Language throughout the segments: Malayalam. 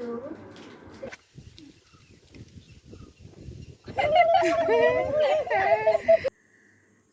two,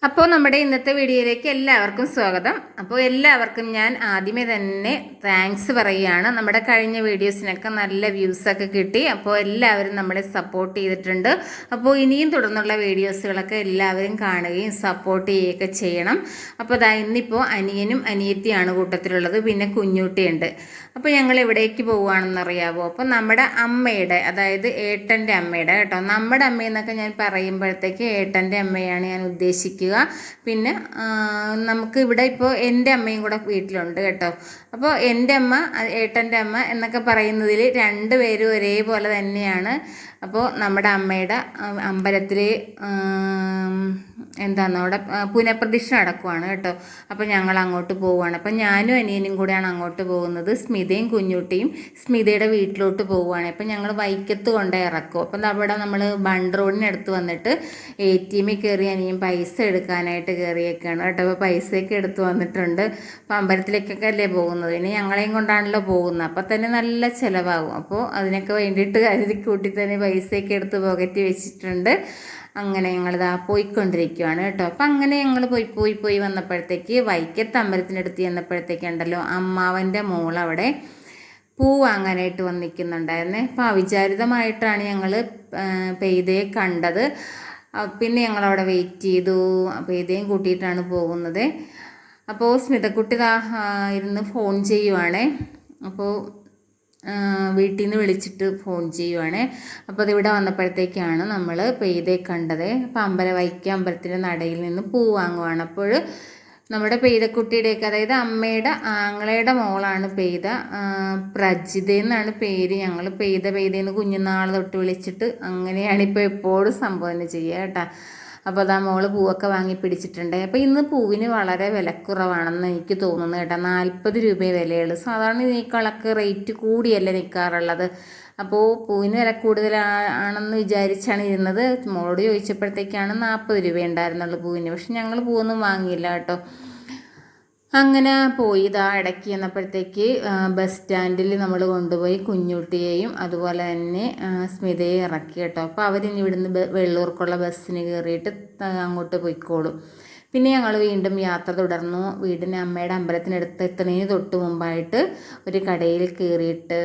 അപ്പോൾ നമ്മുടെ ഇന്നത്തെ വീഡിയോയിലേക്ക് എല്ലാവർക്കും സ്വാഗതം. അപ്പോൾ എല്ലാവർക്കും ഞാൻ ആദ്യമേ തന്നെ താങ്ക്സ് പറയുകയാണ്. നമ്മുടെ കഴിഞ്ഞ വീഡിയോസിനൊക്കെ നല്ല വ്യൂസൊക്കെ കിട്ടി. അപ്പോൾ എല്ലാവരും നമ്മളെ സപ്പോർട്ട് ചെയ്തിട്ടുണ്ട്. അപ്പോൾ ഇനിയും തുടർന്നുള്ള വീഡിയോസുകളൊക്കെ എല്ലാവരും കാണുകയും സപ്പോർട്ട് ചെയ്യുകയൊക്കെ ചെയ്യണം. അപ്പോൾ ദാ ഇന്നിപ്പോൾ അനിയനും അനിയത്തിയാണ് കൂട്ടത്തിലുള്ളത്. പിന്നെ കുഞ്ഞൂട്ടിയുണ്ട്. അപ്പോൾ ഞങ്ങൾ എവിടേക്ക് പോവുകയാണെന്ന് അറിയാവോ അപ്പോൾ നമ്മുടെ അമ്മയുടെ അതായത് ഏട്ടന്റെ അമ്മയുടെ കേട്ടോ. നമ്മുടെ അമ്മയെന്നൊക്കെ ഞാൻ പറയുമ്പോഴത്തേക്ക് ഏട്ടന്റെ അമ്മയാണ് ഞാൻ ഉദ്ദേശിക്കുക. പിന്നെ നമുക്ക് ഇവിടെ ഇപ്പോൾ എന്റെ അമ്മയും കൂടെ വീട്ടിലുണ്ട് കേട്ടോ. അപ്പോൾ എന്റെ അമ്മ ഏട്ടന്റെ അമ്മ എന്നൊക്കെ പറയുന്നതിൽ രണ്ട് പേരും ഒരേപോലെ തന്നെയാണ്. അപ്പോൾ നമ്മുടെ അമ്മയുടെ അമ്പലത്തിൽ എന്താണ് അവിടെ പുനഃപ്രതിഷ്ഠ നടക്കുവാണ് കേട്ടോ. അപ്പോൾ ഞങ്ങൾ അങ്ങോട്ട് പോവുകയാണ്. അപ്പോൾ ഞാനും അനിയനും കൂടെയാണ് അങ്ങോട്ട് പോകുന്നത്. സ്മിതയും കുഞ്ഞുട്ടിയും സ്മിതയുടെ വീട്ടിലോട്ട് പോവുകയാണ്. അപ്പോൾ ഞങ്ങൾ വൈക്കത്ത് കൊണ്ട് ഇറക്കും. അപ്പം അവിടെ നമ്മൾ ബണ്ട് റോഡിനടുത്ത് വന്നിട്ട് എ ടി എമ്മിൽ കയറി അനിയും പൈസ എടുക്കാനായിട്ട് കയറിയേക്കാണ് കേട്ടോ. അപ്പോൾ പൈസയൊക്കെ എടുത്ത് വന്നിട്ടുണ്ട്. അപ്പോൾ അമ്പലത്തിലേക്കൊക്കെ അല്ലേ പോകുന്നത്? ഇനി ഞങ്ങളെയും കൊണ്ടാണല്ലോ പോകുന്നത്. അപ്പോൾ തന്നെ നല്ല ചിലവാകും. അപ്പോൾ അതിനൊക്കെ വേണ്ടിയിട്ട് കരുതി കൂട്ടി തന്നെ പൈസയൊക്കെ എടുത്ത് പോക്കറ്റ് വെച്ചിട്ടുണ്ട്. അങ്ങനെ ഞങ്ങളിതാ പോയിക്കൊണ്ടിരിക്കുകയാണ് കേട്ടോ. അപ്പം അങ്ങനെ ഞങ്ങൾ പോയി പോയി പോയി വന്നപ്പോഴത്തേക്ക് വൈക്കത്ത് അമ്പലത്തിനടുത്ത് ചെന്നപ്പോഴത്തേക്കുണ്ടല്ലോ അമ്മാവന്റെ മോളവിടെ പൂ വാങ്ങാനായിട്ട് വന്നിരിക്കുന്നുണ്ടായിരുന്നേ അപ്പോൾ അവിചാരിതമായിട്ടാണ് ഞങ്ങൾ പെയ്തയെ കണ്ടത്. പിന്നെ ഞങ്ങളവിടെ വെയിറ്റ് ചെയ്തു. പെയ്തയും കൂട്ടിയിട്ടാണ് പോകുന്നത്. അപ്പോൾ സ്മിതക്കുട്ടി ഇരുന്ന് ഫോൺ ചെയ്യുവാണേ. അപ്പോൾ വീട്ടിൽ നിന്ന് വിളിച്ചിട്ട് ഫോൺ ചെയ്യുവാണേ. അപ്പോൾ അതിവിടെ വന്നപ്പോഴത്തേക്കാണ് നമ്മൾ പെയ്തെ കണ്ടത്. അപ്പോൾ അമ്പല വൈക്കം അമ്പലത്തിന്റെ നടയിൽ നിന്ന് പൂ വാങ്ങുവാണ് അപ്പോൾ നമ്മുടെ പെയ്തക്കുട്ടിയുടെയൊക്കെ അതായത് അമ്മയുടെ ആങ്ങളയുടെ മോളാണ് പെയ്ത പ്രജിത എന്നാണ് പേര്. ഞങ്ങൾ പെയ്ത പെയ്തേന്ന് കുഞ്ഞുനാൾ തൊട്ട് വിളിച്ചിട്ട് അങ്ങനെയാണ് ഇപ്പോൾ എപ്പോഴും സംബോധന ചെയ്യുക കേട്ടോ. അപ്പോൾ അതാ മോൾ പൂവൊക്കെ വാങ്ങി പിടിച്ചിട്ടുണ്ട്. അപ്പോൾ ഇന്ന് പൂവിന് വളരെ വിലക്കുറവാണെന്ന് എനിക്ക് തോന്നുന്നു കേട്ടോ. നാൽപ്പത് രൂപയെ വിലയുള്ളൂ. സാധാരണ ഇതിനേക്കാളൊക്കെ റേറ്റ് കൂടിയല്ലേ നിൽക്കാറുള്ളത് അപ്പോൾ പൂവിന് വില കൂടുതലാണെന്ന് വിചാരിച്ചാണ് ഇരുന്നത്. മോളോട് ചോദിച്ചപ്പോഴത്തേക്കാണ് നാൽപ്പത് രൂപ ഉണ്ടായിരുന്നുള്ളൂ പൂവിന്. പക്ഷെ ഞങ്ങൾ പൂവൊന്നും വാങ്ങിയില്ല കേട്ടോ. അങ്ങനെ പോയി ഇതാ ഇടയ്ക്ക് ചെന്നപ്പോഴത്തേക്ക് ബസ് സ്റ്റാൻഡിൽ നമ്മൾ കൊണ്ടുപോയി കുഞ്ഞുട്ടിയെയും അതുപോലെ തന്നെ സ്മിതയെ ഇറക്കി കേട്ടോ. അപ്പോൾ അവരിനി ഇവിടുന്ന് വെള്ളൂർക്കുള്ള ബസ്സിന് കയറിയിട്ട് അങ്ങോട്ട് പോയിക്കോളും. പിന്നെ ഞങ്ങൾ വീണ്ടും യാത്ര തുടർന്നു. വീടിന് അമ്മയുടെ അമ്പലത്തിനടുത്ത് എത്തുന്നതിന് തൊട്ട് മുമ്പായിട്ട് ഒരു കടയിൽ കയറിയിട്ട്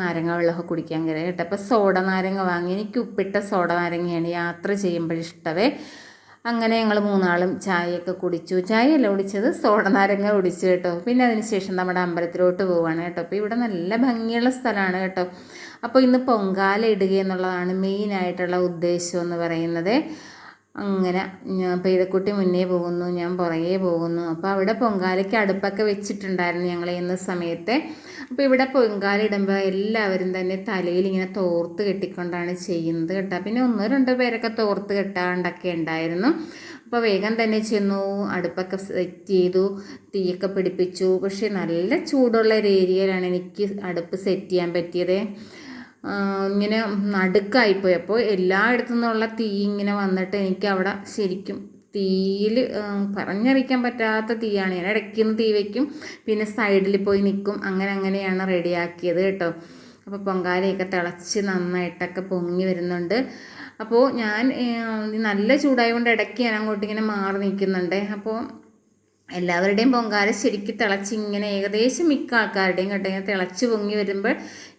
നാരങ്ങ വെള്ളമൊക്കെ കുടിക്കാൻ കയറി കേട്ടോ. അപ്പോൾ സോഡ നാരങ്ങ വാങ്ങി. എനിക്ക് ഉപ്പിട്ട സോഡ നാരങ്ങയാണ് യാത്ര ചെയ്യുമ്പോഴിഷ്ടവേ. അങ്ങനെ ഞങ്ങൾ മൂന്നാളും ചായയൊക്കെ കുടിച്ചു. ചായയല്ല കുടിച്ചത് സോഡ നാരങ്ങ കുടിച്ചു കേട്ടോ. പിന്നെ അതിനുശേഷം നമ്മുടെ അമ്പലത്തിലോട്ട് പോവുകയാണ് കേട്ടോ. അപ്പോൾ ഇവിടെ നല്ല ഭംഗിയുള്ള സ്ഥലമാണ് കേട്ടോ. അപ്പോൾ ഇന്ന് പൊങ്കാല ഇടുക എന്നുള്ളതാണ് മെയിനായിട്ടുള്ള ഉദ്ദേശം എന്ന് പറയുന്നത്. അങ്ങനെ പെയ്തക്കുട്ടി മുന്നേ പോകുന്നു ഞാൻ പുറകെ പോകുന്നു. അപ്പോൾ അവിടെ പൊങ്കാലയ്ക്ക് അടുപ്പൊക്കെ വെച്ചിട്ടുണ്ടായിരുന്നു ഞങ്ങൾ ഇന്ന സമയത്ത്. അപ്പോൾ ഇവിടെ പൊങ്കാല ഇടുമ്പോൾ എല്ലാവരും തന്നെ തലയിൽ ഇങ്ങനെ തോർത്ത് കെട്ടിക്കൊണ്ടാണ് ചെയ്യുന്നത് കേട്ടോ. പിന്നെ ഒന്നോ രണ്ടോ പേരൊക്കെ തോർത്ത് കെട്ടാണ്ടൊക്കെ ഉണ്ടായിരുന്നു. അപ്പോൾ വേഗം തന്നെ ചെന്നു അടുപ്പൊക്കെ സെറ്റ് ചെയ്തു തീയൊക്കെ പിടിപ്പിച്ചു. പക്ഷേ നല്ല ചൂടുള്ള ഒരു ഏരിയയിലാണ് എനിക്ക് അടുപ്പ് സെറ്റ് ചെയ്യാൻ പറ്റിയത്. ഇങ്ങനെ നടുക്കായിപ്പോയി. അപ്പോൾ എല്ലായിടത്തു നിന്നുള്ള തീ ഇങ്ങനെ വന്നിട്ട് എനിക്ക് അവിടെ ശരിക്കും തീയിൽ പറഞ്ഞറിയിക്കാൻ പറ്റാത്ത തീയാണ്. ഞാൻ ഇടയ്ക്കുന്ന് തീ വയ്ക്കും പിന്നെ സൈഡിൽ പോയി നിൽക്കും. അങ്ങനെ അങ്ങനെയാണ് റെഡിയാക്കിയത് കേട്ടോ. അപ്പോൾ പൊങ്കാലയൊക്കെ തിളച്ച് നന്നായിട്ടൊക്കെ പൊങ്ങി വരുന്നുണ്ട്. അപ്പോൾ ഞാൻ നല്ല ചൂടായതുകൊണ്ട് ഇടയ്ക്ക് ഞാൻ അങ്ങോട്ട് ഇങ്ങനെ മാറി നിൽക്കുന്നുണ്ട്. അപ്പോൾ എല്ലാവരുടെയും പൊങ്കാല ശരിക്കും തിളച്ച് ഇങ്ങനെ ഏകദേശം മിക്ക ആൾക്കാരുടെയും കേട്ടോ. ഇങ്ങനെ തിളച്ച് പൊങ്ങി വരുമ്പോൾ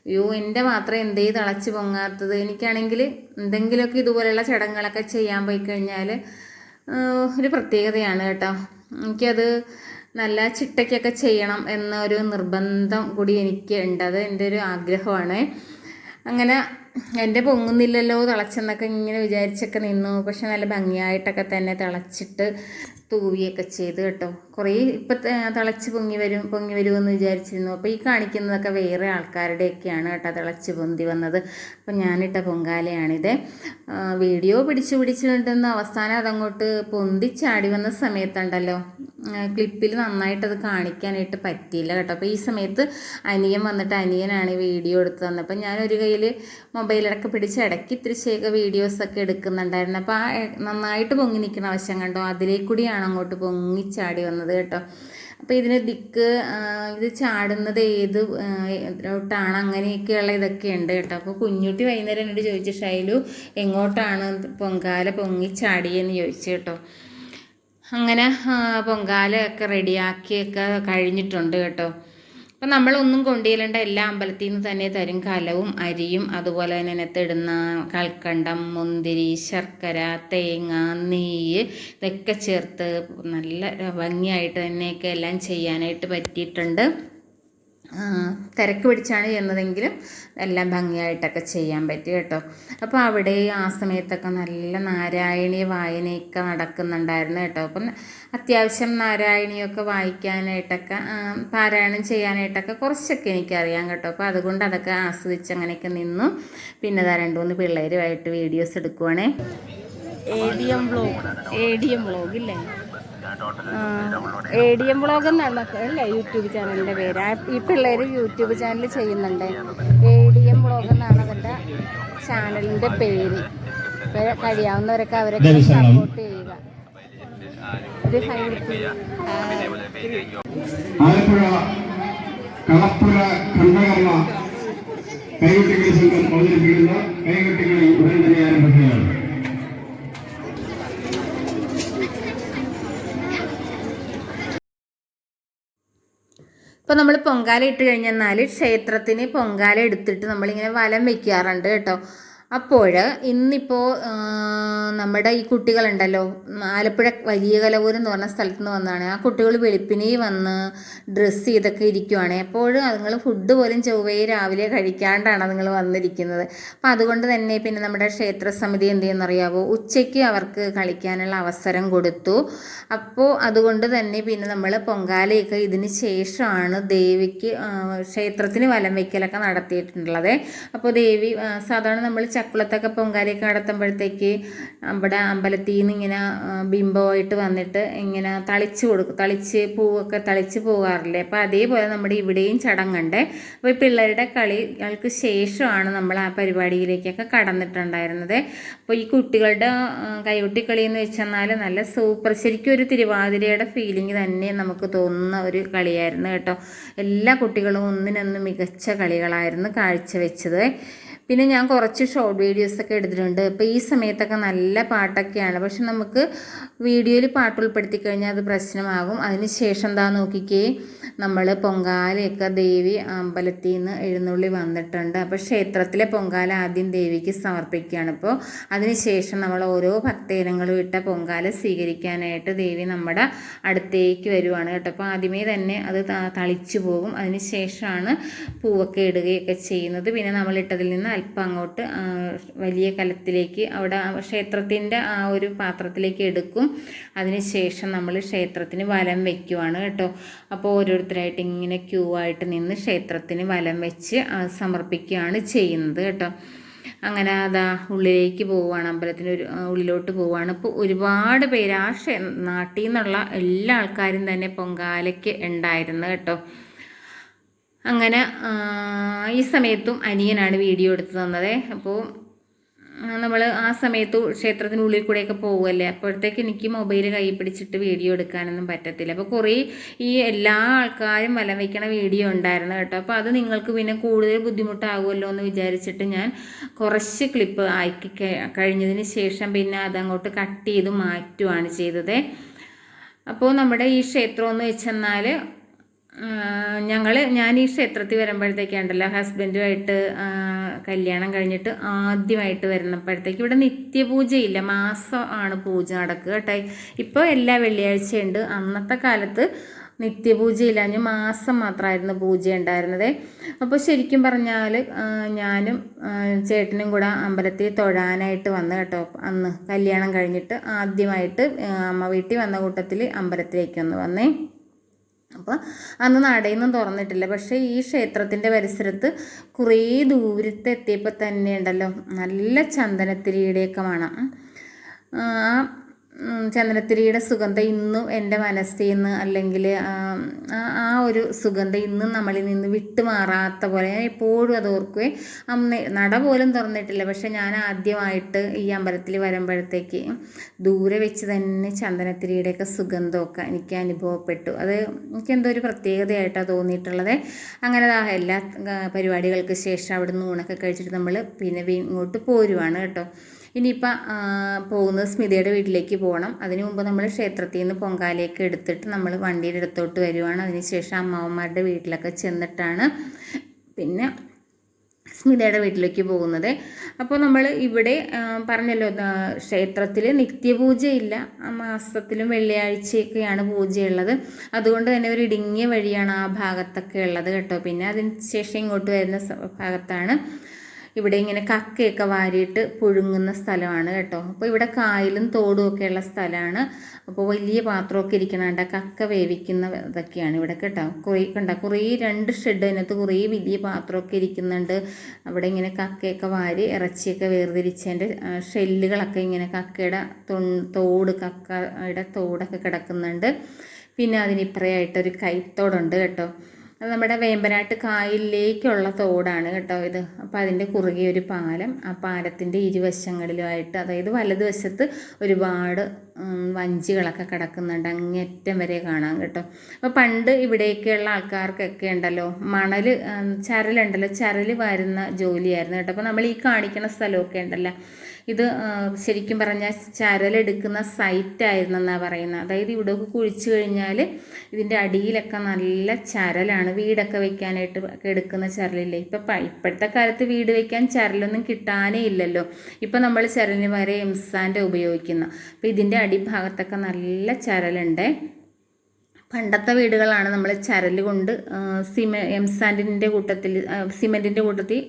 അയ്യോ എന്റെ മാത്രം എന്തേ തിളച്ച് പൊങ്ങാത്തത്? എനിക്കാണെങ്കിൽ എന്തെങ്കിലുമൊക്കെ ഇതുപോലെയുള്ള ചടങ്ങുകളൊക്കെ ചെയ്യാൻ പോയി കഴിഞ്ഞാൽ ഒരു പ്രത്യേകതയാണ് കേട്ടോ. എനിക്കത് നല്ല ചിട്ടയ്ക്കൊക്കെ ചെയ്യണം എന്നൊരു നിർബന്ധം കൂടി എനിക്ക് ഉണ്ട്. അത് എന്റെ ഒരു ആഗ്രഹമാണ്. അങ്ങനെ എന്റെ പൊങ്ങുന്നില്ലല്ലോ തിളച്ചെന്നൊക്കെ ഇങ്ങനെ വിചാരിച്ചൊക്കെ നിന്നു. പക്ഷെ നല്ല ഭംഗിയായിട്ടൊക്കെ തന്നെ തിളച്ചിട്ട് തൂവിയൊക്കെ ചെയ്ത് കേട്ടോ. കുറേ ഇപ്പം തിളച്ച് പൊങ്ങി വരും പൊങ്ങി വരുമെന്ന് വിചാരിച്ചിരുന്നു. അപ്പോൾ ഈ കാണിക്കുന്നതൊക്കെ വേറെ ആൾക്കാരുടെയൊക്കെയാണ് കേട്ടോ തിളച്ച് പൊന്തി വന്നത്. അപ്പം ഞാനിട്ട പൊങ്കാലയാണിത്. വീഡിയോ പിടിച്ചു പിടിച്ചിട്ടുണ്ടെന്ന് അവസാനം അതങ്ങോട്ട് പൊന്തിച്ചാടി വന്ന സമയത്തുണ്ടല്ലോ. ക്ലിപ്പിൽ നന്നായിട്ടത് കാണിക്കാനായിട്ട് പറ്റിയില്ല കേട്ടോ. അപ്പോൾ ഈ സമയത്ത് അനിയൻ വന്നിട്ട് അനിയനാണ് ഈ വീഡിയോ എടുത്ത് തന്നപ്പോൾ ഞാൻ ഒരു കയ്യിൽ മൊബൈലടക്കം പിടിച്ച് ഇടയ്ക്ക് ഇത്തിരിച്ചൊക്കെ വീഡിയോസൊക്കെ എടുക്കുന്നുണ്ടായിരുന്നു. അപ്പോൾ ആ നന്നായിട്ട് പൊങ്ങി നിൽക്കുന്ന വശം കണ്ടോ? അതിലേക്കൂടിയാണ് അങ്ങോട്ട് പൊങ്ങിച്ചാടി വന്നത് കേട്ടോ. അപ്പോൾ ഇതിന് ദിക്ക് ഇത് ചാടുന്നത് ഏത് ഇതിലോട്ടാണ് അങ്ങനെയൊക്കെയുള്ള ഇതൊക്കെ ഉണ്ട് കേട്ടോ. അപ്പോൾ കുഞ്ഞുട്ടി വൈകുന്നേരം എന്നോട് ചോദിച്ചു ഷൈലു എങ്ങോട്ടാണ് പൊങ്കാല പൊങ്ങി ചാടിയെന്ന് ചോദിച്ചു കേട്ടോ. അങ്ങനെ പൊങ്കാലയൊക്കെ റെഡിയാക്കിയൊക്കെ കഴിഞ്ഞിട്ടുണ്ട് കേട്ടോ. അപ്പം നമ്മളൊന്നും കൊണ്ടുചെല്ലേണ്ട എല്ലാ അമ്പലത്തിൽ നിന്ന് തന്നെ തരും. കലവും അരിയും അതുപോലെ തന്നെ അതിനകത്തിടുന്ന കൽക്കണ്ടം മുന്തിരി ശർക്കര തേങ്ങ നെയ്യ് ഇതൊക്കെ ചേർത്ത് നല്ല ഭംഗിയായിട്ട് തന്നെയൊക്കെ എല്ലാം ചെയ്യാനായിട്ട് പറ്റിയിട്ടുണ്ട്. തിരക്ക് പിടിച്ചാണ് ചെയ്യുന്നതെങ്കിലും എല്ലാം ഭംഗിയായിട്ടൊക്കെ ചെയ്യാൻ പറ്റി കേട്ടോ. അപ്പോൾ അവിടെ ആ സമയത്തൊക്കെ നല്ല നാരായണീയ വായനയൊക്കെ നടക്കുന്നുണ്ടായിരുന്നു കേട്ടോ. അപ്പം അത്യാവശ്യം നാരായണിയൊക്കെ വായിക്കാനായിട്ടൊക്കെ പാരായണം ചെയ്യാനായിട്ടൊക്കെ കുറച്ചൊക്കെ എനിക്കറിയാം കേട്ടോ. അപ്പോൾ അതുകൊണ്ട് അതൊക്കെ ആസ്വദിച്ച് അങ്ങനെയൊക്കെ നിന്നു. പിന്നെ രണ്ട് മൂന്ന് പിള്ളേരുമായിട്ട് videos എടുക്കുവാണേ. A D M vlog A D M vlog ഇല്ലേ? എ ഡി എം ബ്ലോഗ് എന്നാണ് അല്ലേ? യൂട്യൂബ് ചാനലിന്റെ പേര്. ആ ഈ പിള്ളേർ യൂട്യൂബ് ചാനൽ ചെയ്യുന്നുണ്ട്. എ ഡി എം ബ്ലോഗ് എന്നാണ് അവരുടെ ചാനലിന്റെ പേര്. കഴിയാവുന്നവരൊക്കെ അവരൊക്കെ സപ്പോർട്ട് ചെയ്യുക. ഒരു ആലപ്പുഴ കളപ്പുഴ ഖണ്ഡകർമ്മ കൈകൊട്ടികളി സംഘം അവതരിപ്പിക്കുന്ന കൈകൊട്ടികളി ഉടൻ തന്നെ ആരംഭിക്കുകയാണ് ഇപ്പോൾ നമ്മൾ പൊങ്കാല ഇട്ട് കഴിഞ്ഞെന്നാൽ ക്ഷേത്രത്തിന് പൊങ്കാല എടുത്തിട്ട് നമ്മളിങ്ങനെ വലം വെക്കാറുണ്ട് കേട്ടോ. അപ്പോൾ ഇന്നിപ്പോൾ നമ്മുടെ ഈ കുട്ടികളുണ്ടല്ലോ ആലപ്പുഴ വലിയ കലവൂർ എന്ന് പറഞ്ഞ സ്ഥലത്ത് നിന്ന് വന്നതാണ്. ആ കുട്ടികൾ വെളുപ്പിനെ വന്ന് ഡ്രസ്സ് ചെയ്തൊക്കെ ഇരിക്കുവാണ്. എപ്പോഴും അതുങ്ങൾ ഫുഡ് പോലും ചൊവ്വയെ രാവിലെ കഴിക്കാണ്ടാണ് അതുങ്ങൾ വന്നിരിക്കുന്നത്. അപ്പം അതുകൊണ്ട് തന്നെ പിന്നെ നമ്മുടെ ക്ഷേത്ര സമിതി എന്ത് ചെയ്യുന്നറിയാവോ ഉച്ചയ്ക്ക് അവർക്ക് കളിക്കാനുള്ള അവസരം കൊടുത്തു. അപ്പോൾ അതുകൊണ്ട് തന്നെ പിന്നെ നമ്മൾ പൊങ്കാലയൊക്കെ ഇതിന് ശേഷമാണ് ദേവിക്ക് ക്ഷേത്രത്തിന് വലം വയ്ക്കലൊക്കെ നടത്തിയിട്ടുള്ളത്. അപ്പോൾ ദേവി സാധാരണ നമ്മൾ ചക്കുളത്തൊക്കെ പൊങ്കാലയൊക്കെ നടത്തുമ്പോഴത്തേക്ക് അവിടെ അമ്പലത്തിൽ നിന്ന് ഇങ്ങനെ ബിംബമായിട്ട് വന്നിട്ട് ഇങ്ങനെ തളിച്ച് കൊടുക്കും തളിച്ച് പൂവൊക്കെ തളിച്ച് പോകാറില്ലേ? അപ്പോൾ അതേപോലെ നമ്മുടെ ഇവിടെയും ചടങ്ങുണ്ട്. അപ്പോൾ ഈ പിള്ളേരുടെ കളികൾക്ക് ശേഷമാണ് നമ്മൾ ആ പരിപാടിയിലേക്കൊക്കെ കടന്നിട്ടുണ്ടായിരുന്നത്. അപ്പോൾ ഈ കുട്ടികളുടെ കൈകൊട്ടിക്കളി എന്ന് വെച്ചെന്നാൽ നല്ല സൂപ്പർ ശരിക്കും ഒരു തിരുവാതിരയുടെ ഫീലിംഗ് തന്നെ നമുക്ക് തോന്നുന്ന ഒരു കളിയായിരുന്നു കേട്ടോ. എല്ലാ കുട്ടികളും ഒന്നിനൊന്ന് മികച്ച കളികളായിരുന്നു കാഴ്ചവെച്ചത്. പിന്നെ ഞാൻ കുറച്ച് ഷോർട്ട് വീഡിയോസൊക്കെ എടുത്തിട്ടുണ്ട്. ഇപ്പോൾ ഈ സമയത്തൊക്കെ നല്ല പാട്ടൊക്കെയാണ്. പക്ഷെ നമുക്ക് വീഡിയോയിൽ പാട്ട് ഉൾപ്പെടുത്തി കഴിഞ്ഞാൽ അത് പ്രശ്നമാകും. അതിന് ശേഷം എന്താ നോക്കിക്കേ നമ്മൾ പൊങ്കാലയൊക്കെ ദേവി അമ്പലത്തിൽ നിന്ന് എഴുന്നള്ളി വന്നിട്ടുണ്ട്. അപ്പോൾ ക്ഷേത്രത്തിലെ പൊങ്കാല ആദ്യം ദേവിക്ക് സമർപ്പിക്കുകയാണ്. അപ്പോൾ അതിന് ശേഷം നമ്മൾ ഓരോ ഭക്തജനങ്ങളും ഇട്ട പൊങ്കാല സ്വീകരിക്കാനായിട്ട് ദേവി നമ്മുടെ അടുത്തേക്ക് വരുവാണ് കേട്ടോ. അപ്പോൾ ആദ്യമേ തന്നെ അത് തളിച്ചു പോകും. അതിന് ശേഷമാണ് പൂവൊക്കെ ഇടുകയൊക്കെ ചെയ്യുന്നത്. പിന്നെ നമ്മളിട്ടതിൽ നിന്ന് അല്പം അങ്ങോട്ട് വലിയ കലത്തിലേക്ക് അവിടെ ക്ഷേത്രത്തിന്റെ ആ ഒരു പാത്രത്തിലേക്ക് എടുക്കും. അതിന് ശേഷം നമ്മൾ ക്ഷേത്രത്തിന് വലം വയ്ക്കുവാണ് കേട്ടോ. അപ്പോൾ ഓരോരുത്തരായിട്ട് ഇങ്ങനെ ക്യൂ ആയിട്ട് നിന്ന് ക്ഷേത്രത്തിന് വലം വെച്ച് സമർപ്പിക്കുകയാണ് ചെയ്യുന്നത് കേട്ടോ. അങ്ങനെ അതാ ഉള്ളിലേക്ക് പോവുകയാണ് അമ്പലത്തിന് ഒരു ഉള്ളിലോട്ട് പോവുകയാണ്. ഇപ്പോൾ ഒരുപാട് പേര് ആ നാട്ടിൽ നിന്നുള്ള എല്ലാ ആൾക്കാരും തന്നെ പൊങ്കാലയ്ക്ക് ഉണ്ടായിരുന്നു കേട്ടോ. അങ്ങനെ ഈ സമയത്തും അനിയനാണ് വീഡിയോ എടുത്തു തന്നത്. അപ്പോൾ നമ്മൾ ആ സമയത്ത് ക്ഷേത്രത്തിനുള്ളിൽ കൂടെയൊക്കെ പോകുമല്ലേ അപ്പോഴത്തേക്ക് എനിക്ക് മൊബൈൽ കൈ പിടിച്ചിട്ട് വീഡിയോ എടുക്കാനൊന്നും പറ്റത്തില്ല. അപ്പോൾ കുറേ ഈ എല്ലാ ആൾക്കാരും വലം വയ്ക്കണ വീഡിയോ ഉണ്ടായിരുന്നു കേട്ടോ. അപ്പോൾ അത് നിങ്ങൾക്ക് പിന്നെ കൂടുതൽ ബുദ്ധിമുട്ടാകുമല്ലോ എന്ന് വിചാരിച്ചിട്ട് ഞാൻ കുറച്ച് ക്ലിപ്പ് ആക്കി കഴിഞ്ഞതിന് ശേഷം പിന്നെ അതങ്ങോട്ട് കട്ട് ചെയ്ത് മാറ്റുവാണ് ചെയ്തത്. അപ്പോൾ നമ്മുടെ ഈ ക്ഷേത്രം എന്ന് വെച്ചെന്നാൽ ഞങ്ങൾ ഞാൻ ഈ ക്ഷേത്രത്തിൽ വരുമ്പോഴത്തേക്കുണ്ടല്ലോ ഹസ്ബൻഡുമായിട്ട് കല്യാണം കഴിഞ്ഞിട്ട് ആദ്യമായിട്ട് വരുന്നപ്പോഴത്തേക്ക് ഇവിടെ നിത്യപൂജയില്ല മാസം ആണ് പൂജ നടക്കുക കേട്ടോ. ഇപ്പോൾ എല്ലാ വെള്ളിയാഴ്ചയുണ്ട്. അന്നത്തെ കാലത്ത് നിത്യപൂജയില്ല അഞ്ഞ് മാസം മാത്രമായിരുന്നു പൂജ ഉണ്ടായിരുന്നത് അപ്പോൾ ശരിക്കും പറഞ്ഞാൽ ഞാനും ചേട്ടനും കൂടെ അമ്പലത്തിൽ തൊഴാനായിട്ട് വന്നു കേട്ടോ. അന്ന് കല്യാണം കഴിഞ്ഞിട്ട് ആദ്യമായിട്ട് അമ്മ വീട്ടിൽ വന്ന കൂട്ടത്തിൽ അമ്പലത്തിലേക്ക് ഒന്ന് വന്നേ. അപ്പോൾ അന്ന് നടയൊന്നും തുറന്നിട്ടില്ല. പക്ഷേ ഈ ക്ഷേത്രത്തിന്റെ പരിസരത്ത് കുറേ ദൂരത്ത് എത്തിയപ്പോൾ തന്നെ ഉണ്ടല്ലോ. നല്ല ചന്ദനത്തിരിയുടെയൊക്കെ മണം. ആ ചന്ദനത്തിരിയുടെ സുഗന്ധം ഇന്നും എന്റെ മനസ്സിൽ നിന്ന് അല്ലെങ്കിൽ ആ ഒരു സുഗന്ധം ഇന്നും നമ്മളിൽ നിന്ന് വിട്ടുമാറാത്ത പോലെ ഞാൻ എപ്പോഴും അത് ഓർക്കുകയും അന്ന് നട പോലും തുറന്നിട്ടില്ല. പക്ഷെ ഞാൻ ആദ്യമായിട്ട് ഈ അമ്പലത്തിൽ വരുമ്പോഴത്തേക്ക് ദൂരെ വെച്ച് തന്നെ ചന്ദനത്തിരിയുടെയൊക്കെ സുഗന്ധമൊക്കെ എനിക്ക് അനുഭവപ്പെട്ടു. അത് എനിക്ക് എന്തോ ഒരു പ്രത്യേകതയായിട്ടാണ് തോന്നിയിട്ടുള്ളത്. അങ്ങനെ എല്ലാ പരിപാടികൾക്ക് ശേഷം അവിടെ നിന്ന് ഊണൊക്കെ കഴിച്ചിട്ട് നമ്മൾ പിന്നെ ഇങ്ങോട്ട് പോരുവാണ് കേട്ടോ. ഇനിയിപ്പോൾ പോകുന്നത് സ്മിതയുടെ വീട്ടിലേക്ക് പോകണം അതിനു മുമ്പ് നമ്മൾ ക്ഷേത്രത്തിൽ നിന്ന് പൊങ്കാലയൊക്കെ എടുത്തിട്ട് നമ്മൾ വണ്ടിയുടെ അടുത്തോട്ട് വരുവാണ്. അതിനുശേഷം അമ്മാവന്മാരുടെ വീട്ടിലൊക്കെ ചെന്നിട്ടാണ് പിന്നെ സ്മിതയുടെ വീട്ടിലേക്ക് പോകുന്നത്. അപ്പോൾ നമ്മൾ ഇവിടെ പറഞ്ഞല്ലോ ക്ഷേത്രത്തിൽ നിത്യപൂജയില്ല. മാസത്തിലും വെള്ളിയാഴ്ചയൊക്കെയാണ് പൂജയുള്ളത്. അതുകൊണ്ട് തന്നെ ഒരു ഇടുങ്ങിയ വഴിയാണ് ആ ഭാഗത്തൊക്കെ ഉള്ളത് കേട്ടോ. പിന്നെ അതിന് ശേഷം ഇങ്ങോട്ട് വരുന്ന ഭാഗത്താണ് ഇവിടെ ഇങ്ങനെ കക്കയൊക്കെ വാരിയിട്ട് പുഴുങ്ങുന്ന സ്ഥലമാണ് കേട്ടോ. അപ്പോൾ ഇവിടെ കായലും തോടും ഉള്ള സ്ഥലമാണ്. അപ്പോൾ വലിയ പാത്രമൊക്കെ ഇരിക്കണണ്ട കക്ക വേവിക്കുന്ന ഇതൊക്കെയാണ് ഇവിടെ കേട്ടോ. കുറേ കണ്ട? കുറേ രണ്ട് ഷെഡ് അതിനകത്ത് കുറേ വലിയ പാത്രമൊക്കെ ഇരിക്കുന്നുണ്ട്. അവിടെ ഇങ്ങനെ കക്കയൊക്കെ വാരി ഇറച്ചിയൊക്കെ വേർതിരിച്ചതിന്റെ ഷെല്ലുകളൊക്കെ ഇങ്ങനെ കക്കയുടെ തോട് കക്കയുടെ തോടൊക്കെ കിടക്കുന്നുണ്ട്. പിന്നെ അതിനിപ്പറയായിട്ടൊരു കൈത്തോടുണ്ട് കേട്ടോ. അത് നമ്മുടെ വേമ്പനാട്ട് കായലിലേക്കുള്ള തോടാണ് കേട്ടോ ഇത്. അപ്പോൾ അതിന്റെ കുറുകെ ഒരു പാലം ആ പാലത്തിന്റെ ഇരുവശങ്ങളിലുമായിട്ട് അതായത് വലതുവശത്ത് ഒരുപാട് വഞ്ചികളൊക്കെ കിടക്കുന്നുണ്ട്. അങ്ങേറ്റം വരെ കാണാം കേട്ടോ. അപ്പോൾ പണ്ട് ഇവിടേക്കുള്ള ആൾക്കാർക്കൊക്കെ ഉണ്ടല്ലോ മണൽ ചരലുണ്ടല്ലോ ചരൽ വരുന്ന ജോലിയായിരുന്നു കേട്ടോ. അപ്പോൾ നമ്മൾ ഈ കാണിക്കുന്ന സ്ഥലമൊക്കെ ഉണ്ടല്ലോ. ഇത് ശരിക്കും പറഞ്ഞാൽ ചരലെടുക്കുന്ന സൈറ്റായിരുന്നെന്നാണ് പറയുന്നത്. അതായത് ഇവിടെയൊക്കെ കുഴിച്ചു കഴിഞ്ഞാൽ ഇതിന്റെ അടിയിലൊക്കെ നല്ല ചരലാണ് വീടൊക്കെ വെക്കാനായിട്ട് എടുക്കുന്ന ചരലില്ലേ? ഇപ്പം ഇപ്പോഴത്തെ കാലത്ത് വീട് വെക്കാൻ ചരലൊന്നും കിട്ടാനേ ഇല്ലല്ലോ. ഇപ്പം നമ്മൾ ചരലിന് വരെ എംസാന്റെ ഉപയോഗിക്കുന്ന. അപ്പം ഇതിന്റെ അടിഭാഗത്തൊക്കെ നല്ല ചരലുണ്ട്. പണ്ടത്തെ വീടുകളാണ് നമ്മൾ ചരൽ കൊണ്ട് സിമെ എംസാൻഡിന്റെ കൂട്ടത്തിൽ സിമന്റിന്റെ കൂട്ടത്തിൽ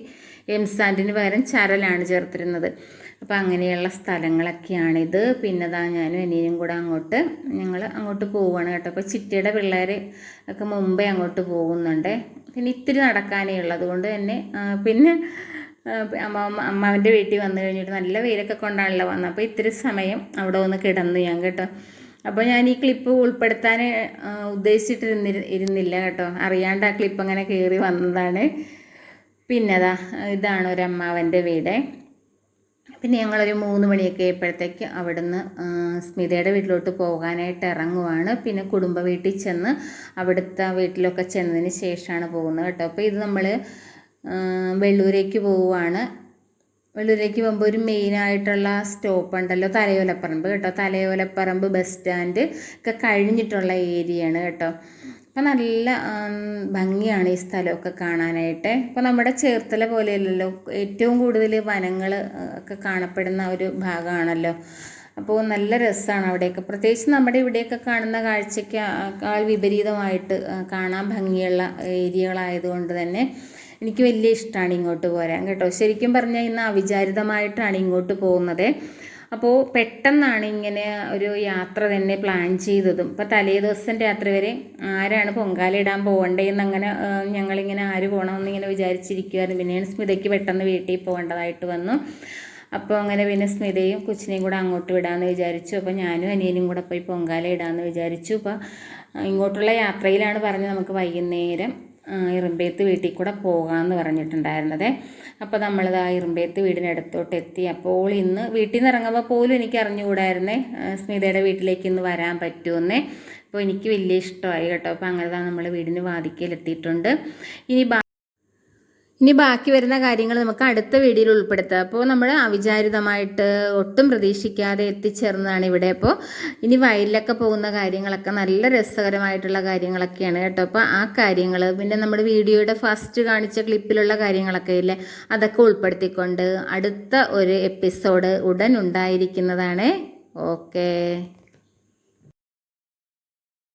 എംസാൻഡിന് പകരം ചരലാണ് ചേർത്തിരുന്നത്. അപ്പോൾ അങ്ങനെയുള്ള സ്ഥലങ്ങളൊക്കെയാണിത് പിന്നെ താ ഞാനും അനിയനും കൂടെ അങ്ങോട്ട് ഞങ്ങൾ അങ്ങോട്ട് പോവുകയാണ് കേട്ടോ. അപ്പോൾ ചിറ്റയുടെ പിള്ളേർ ഒക്കെ മുമ്പേ അങ്ങോട്ട് പോകുന്നുണ്ട്. പിന്നെ ഇത്തിരി നടക്കാനേ ഉള്ളത് കൊണ്ട് തന്നെ പിന്നെ അമ്മ അമ്മാവന്റെ വീട്ടിൽ വന്നു കഴിഞ്ഞിട്ട് നല്ല വെയിലൊക്കെ കൊണ്ടാണല്ലോ വന്നത്. അപ്പോൾ ഇത്തിരി സമയം അവിടെ ഒന്ന് കിടന്നു ഞാൻ കേട്ടോ. അപ്പോൾ ഞാൻ ഈ ക്ലിപ്പ് ഉൾപ്പെടുത്താൻ ഉദ്ദേശിച്ചിട്ടിരുന്നി ഇരുന്നില്ല കേട്ടോ. അറിയാണ്ട് ആ ക്ലിപ്പ് അങ്ങനെ കയറി വന്നതാണ്. പിന്നെതാ ഇതാണ് ഒരു അമ്മാവന്റെ വീട്. പിന്നെ ഞങ്ങളൊരു മൂന്ന് മണിയൊക്കെ ആയപ്പോഴത്തേക്ക് അവിടുന്ന് സ്മിതയുടെ വീട്ടിലോട്ട് പോകാനായിട്ട് ഇറങ്ങുവാണ്. പിന്നെ കുടുംബ വീട്ടിൽ ചെന്ന് അവിടുത്തെ വീട്ടിലൊക്കെ ചെന്നതിന് ശേഷമാണ് പോകുന്നത് കേട്ടോ. അപ്പോൾ ഇത് നമ്മൾ വെള്ളൂരേക്ക് പോവുകയാണ് വെള്ളൂരേക്ക് പോകുമ്പോൾ ഒരു മെയിനായിട്ടുള്ള സ്റ്റോപ്പ് ഉണ്ടല്ലോ തലയോലപ്പറമ്പ് കേട്ടോ. തലയോലപ്പറമ്പ് ബസ് സ്റ്റാൻഡ് ഒക്കെ കഴിഞ്ഞിട്ടുള്ള ഏരിയയാണ് കേട്ടോ. അപ്പം നല്ല ഭംഗിയാണ് ഈ സ്ഥലമൊക്കെ കാണാനായിട്ട്. ഇപ്പോൾ നമ്മുടെ ചേർത്തല പോലെയല്ലല്ലോ ഏറ്റവും കൂടുതൽ വനങ്ങൾ ഒക്കെ കാണപ്പെടുന്ന ഒരു ഭാഗമാണല്ലോ. അപ്പോൾ നല്ല രസമാണ് അവിടെയൊക്കെ. പ്രത്യേകിച്ച് നമ്മുടെ ഇവിടെയൊക്കെ കാണുന്ന കാഴ്ചയ്ക്കാൾ വിപരീതമായിട്ട് കാണാൻ ഭംഗിയുള്ള ഏരിയകളായതുകൊണ്ട് തന്നെ എനിക്ക് വലിയ ഇഷ്ടമാണ് ഇങ്ങോട്ട് പോരാൻ കേട്ടോ. ശരിക്കും പറഞ്ഞാൽ ഇന്ന് അവിചാരിതമായിട്ടാണ് ഇങ്ങോട്ട് പോകുന്നത്. അപ്പോൾ പെട്ടെന്നാണ് ഇങ്ങനെ ഒരു യാത്ര തന്നെ പ്ലാൻ ചെയ്തതും. ഇപ്പോൾ തലേ ദിവസം രാത്രി വരെ ആരാണ് പൊങ്കാല ഇടാൻ പോകണ്ടേന്ന് അങ്ങനെ ഞങ്ങളിങ്ങനെ ആര് പോകണമെന്ന് ഇങ്ങനെ വിചാരിച്ചിരിക്കുമായിരുന്നു പിന്നെയാണ് സ്മിതയ്ക്ക് പെട്ടെന്ന് വീട്ടിൽ പോകേണ്ടതായിട്ട് വന്നു. അപ്പോൾ അങ്ങനെ പിന്നെ സ്മിതയും കൊച്ചിനെയും കൂടെ അങ്ങോട്ട് വിടാമെന്ന് വിചാരിച്ചു. അപ്പോൾ ഞാനും അനിയനും കൂടെ പോയി പൊങ്കാല ഇടാമെന്ന് വിചാരിച്ചു. അപ്പോൾ ഇങ്ങോട്ടുള്ള യാത്രയിലാണ് പറഞ്ഞത് നമുക്ക് വൈകുന്നേരം. ഇറുമ്പേത്ത് വീട്ടിൽ കൂടെ പോകാമെന്ന് പറഞ്ഞിട്ടുണ്ടായിരുന്നത്. അപ്പോൾ നമ്മളിത് ആ ഇറുമ്പേത്ത് വീടിനടുത്തോട്ട് എത്തി. അപ്പോൾ ഇന്ന് വീട്ടിൽ നിന്ന് ഇറങ്ങുമ്പോൾ പോലും എനിക്ക് അറിഞ്ഞുകൂടായിരുന്നേ. സ്മിതയുടെ വീട്ടിലേക്ക് ഇന്ന് വരാൻ പറ്റുമെന്നേ. അപ്പോൾ എനിക്ക് വലിയ ഇഷ്ടമായി കേട്ടോ. അപ്പോൾ അങ്ങനെ നമ്മൾ വീടിന് വാതിക്കലെത്തിയിട്ടുണ്ട് ഇനി ബാ ഇനി ബാക്കി വരുന്ന കാര്യങ്ങൾ നമുക്ക് അടുത്ത വീഡിയോയിൽ ഉൾപ്പെടുത്താം. അപ്പോൾ നമ്മൾ അവിചാരിതമായിട്ട് ഒട്ടും പ്രതീക്ഷിക്കാതെ എത്തിച്ചേർന്നതാണ് ഇവിടെ. അപ്പോൾ ഇനി വയലിലൊക്കെ പോകുന്ന കാര്യങ്ങളൊക്കെ നല്ല രസകരമായിട്ടുള്ള കാര്യങ്ങളൊക്കെയാണ് കേട്ടോ. അപ്പോൾ ആ കാര്യങ്ങൾ പിന്നെ നമ്മുടെ വീഡിയോയുടെ ഫസ്റ്റ് കാണിച്ച ക്ലിപ്പിലുള്ള കാര്യങ്ങളൊക്കെ ഇല്ലേ? അതൊക്കെ ഉൾപ്പെടുത്തിക്കൊണ്ട് അടുത്ത ഒരു എപ്പിസോഡ് ഉടൻ ഉണ്ടായിരിക്കുന്നതാണ്. ഓക്കേ.